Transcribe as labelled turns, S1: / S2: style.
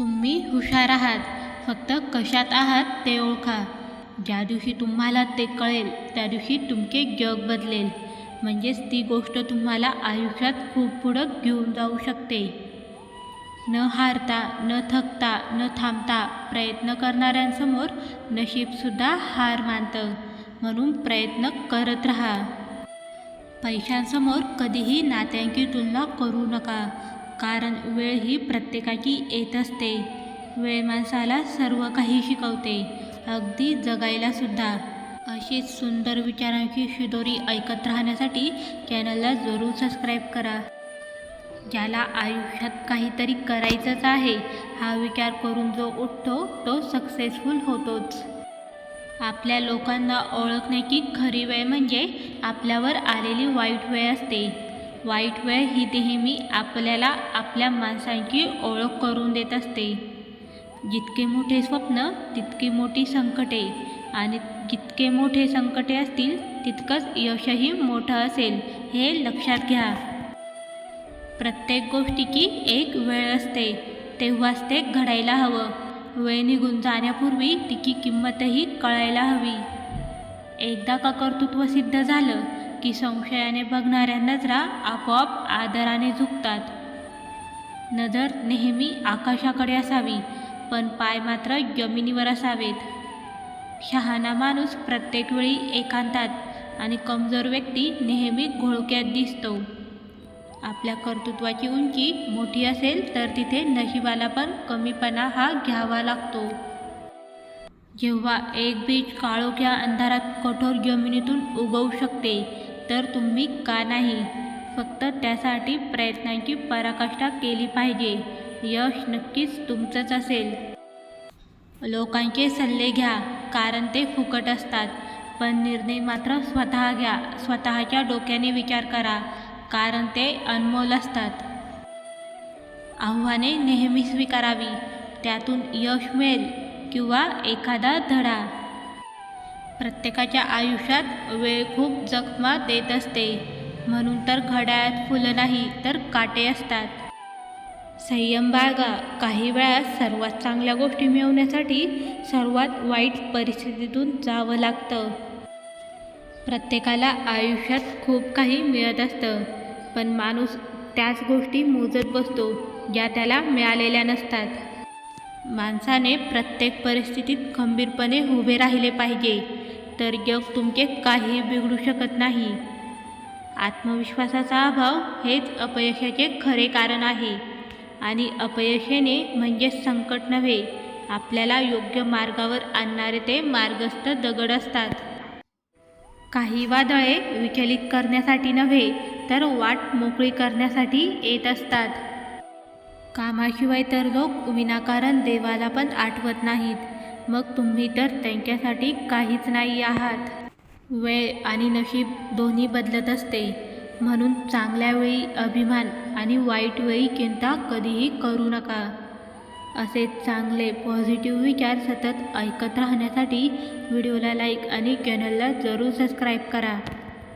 S1: तुम्ही हुशार आहात. फक्त कशात आहात ते ओळखा. ज्या दिवशी तुम्हाला ते कळेल त्या दिवशी तुमचे जग बदलेल. म्हणजेच ती गोष्ट तुम्हाला आयुष्यात खूप पुढं घेऊन जाऊ शकते. न हारता न थकता न थांबता प्रयत्न करणाऱ्यांसमोर नशीबसुद्धा हार मानतं. म्हणून प्रयत्न करत राहा. पैशांसमोर कधीही नात्यांची तुलना करू नका. कारण वेळ ही प्रत्येकाची येत असते. वेळ माणसाला सर्व काही शिकवते. अगदी जगायला सुद्धा. अशीच सुंदर विचारांची शिदोरी ऐकत राहण्यासाठी चॅनलला जरूर सबस्क्राईब करा. ज्याला आयुष्यात काहीतरी करायचंच आहे हा विचार करून जो उठतो तो सक्सेसफुल होतोच. आपल्या लोकांना ओळखण्याची खरी वेळ म्हणजे आपल्यावर आलेली वाईट वेळ असते. वाईट वेळ ही नेहमी आपल्याला आपल्या माणसांची ओळख करून देत असते. जितके मोठे स्वप्न तितकी मोठी संकटे आणि जितके मोठे संकटे असतील तितकंच यशही मोठं असेल हे लक्षात घ्या. प्रत्येक गोष्टीची एक वेळ असते तेव्हाच ते घडायला हवं. वेळ निघून जाण्यापूर्वी तिची किंमतही कळायला हवी. एकदा का कर्तृत्व सिद्ध झालं की संशयाने बघणाऱ्या नजरा आपोआप आदराने झुकतात. नजर नेहमी आकाशाकडे असावी पण पाय मात्र जमिनीवर असावेत. शहाणा माणूस प्रत्येक वेळी एकांतात आणि कमजोर व्यक्ती नेहमी घोळक्यात दिसतो. आपल्या कर्तृत्वाची उंची मोठी असेल तर तिथे नशिबाला पण कमीपणा हा घ्यावा लागतो. जेव्हा एक बीज काळोख्या अंधारात कठोर जमिनीतून उगवू शकते तर तुम्ही का नाही? फक्त त्यासाठी प्रयत्नांची पराकाष्ठा केली पाहिजे. यश नक्कीच तुमचंच असेल. लोकांचे सल्ले घ्या कारण ते फुकट असतात. पण निर्णय मात्र स्वतः घ्या स्वतःच्या डोक्याने विचार करा कारण ते अनमोल असतात. आव्हाने नेहमी स्वीकारावी त्यातून यश मिळेल किंवा एखादा धडा. प्रत्येकाच्या आयुष्यात वेळ खूप जखमा देत असते. म्हणून तर घड्याळात फुलं नाही तर काटे असतात. संयम बाळगा. काही वेळा सर्वात चांगल्या गोष्टी मिळवण्यासाठी सर्वात वाईट परिस्थितीतून जावं लागतं. प्रत्येकाला आयुष्यात खूप काही मिळत असतं पण माणूस त्याच गोष्टी मोजत बसतो ज्या त्याला मिळालेल्या नसतात. माणसाने प्रत्येक परिस्थितीत खंबीरपणे उभे राहिले पाहिजे. तर जग तुमचे काही बिघडू शकत नाही. आत्मविश्वासाचा अभाव हेच अपयशाचे खरे कारण आहे. आणि अपयश येणे म्हणजेच संकट नव्हे आपल्याला योग्य मार्गावर आणणारे ते मार्गस्थ दगड असतात. काही वादळे विचलित करण्यासाठी नव्हे तर वाट मोकळी करण्यासाठी येत असतात. कामाशिवाय तर लोक विनाकारण देवाला पण आठवत नाहीत. मग तुम्ही तर त्यांच्यासाठी काहीच नाही आहात. वेळ आणि नशीब दोन्ही बदलत असते. म्हणून चांगल्या वेळी अभिमान आणि वाईट वेळी चिंता कधीही करू नका. असे चांगले पॉझिटिव्ह विचार सतत ऐकत राहण्यासाठी व्हिडिओला लाईक आणि चॅनलला जरूर सबस्क्राईब करा.